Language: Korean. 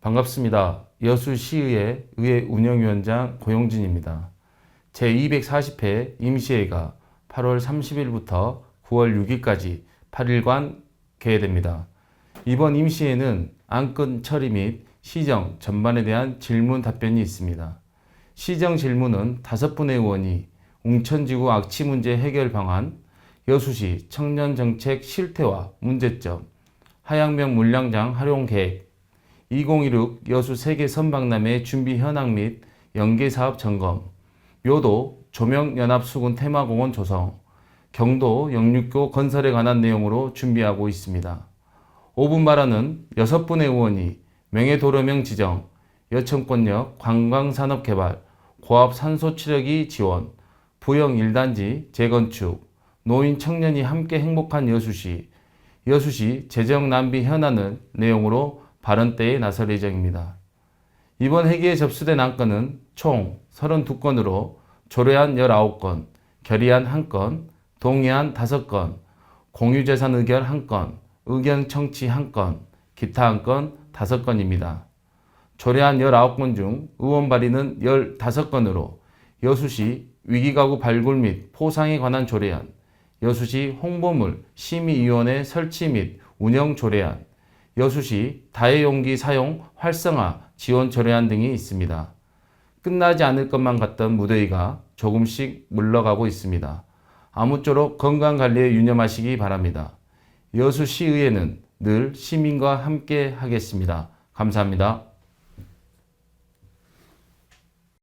반갑습니다. 여수시의회 의회 운영위원장 고용진입니다. 제240회 임시회가 8월 30일부터 9월 6일까지 8일간 개회됩니다. 이번 임시회는 안건 처리 및 시정 전반에 대한 질문 답변이 있습니다. 시정 질문은 다섯 분의 의원이 웅천지구 악취 문제 해결 방안, 여수시 청년 정책 실태와 문제점, 하양면 물량장 활용 계획, 2016 여수 세계 선박람회 준비 현황 및 연계 사업 점검, 묘도 조명 연합 수군 테마공원 조성, 경도 영육교 건설에 관한 내용으로 준비하고 있습니다. 5분 발언은 6분의 의원이 명예도로명 지정, 여천권역 관광산업개발, 고압 산소치료기 지원, 부영 1단지 재건축, 노인 청년이 함께 행복한 여수시, 여수시 재정 낭비 현안을 내용으로 발언대에 나설 예정입니다. 이번 회기에 접수된 안건은 총 32건으로 조례안 19건, 결의안 1건, 동의안 5건, 공유재산 의결 1건, 의견 청취 1건, 기타 1건 5건입니다. 조례안 19건 중 의원 발의는 15건으로 여수시 위기가구 발굴 및 포상에 관한 조례안, 여수시 홍보물 심의위원회 설치 및 운영 조례안, 여수시 다해용기 사용 활성화 지원 조례안 등이 있습니다. 끝나지 않을 것만 같던 무더위가 조금씩 물러가고 있습니다. 아무쪼록 건강 관리에 유념하시기 바랍니다. 여수시의회는 늘 시민과 함께 하겠습니다. 감사합니다.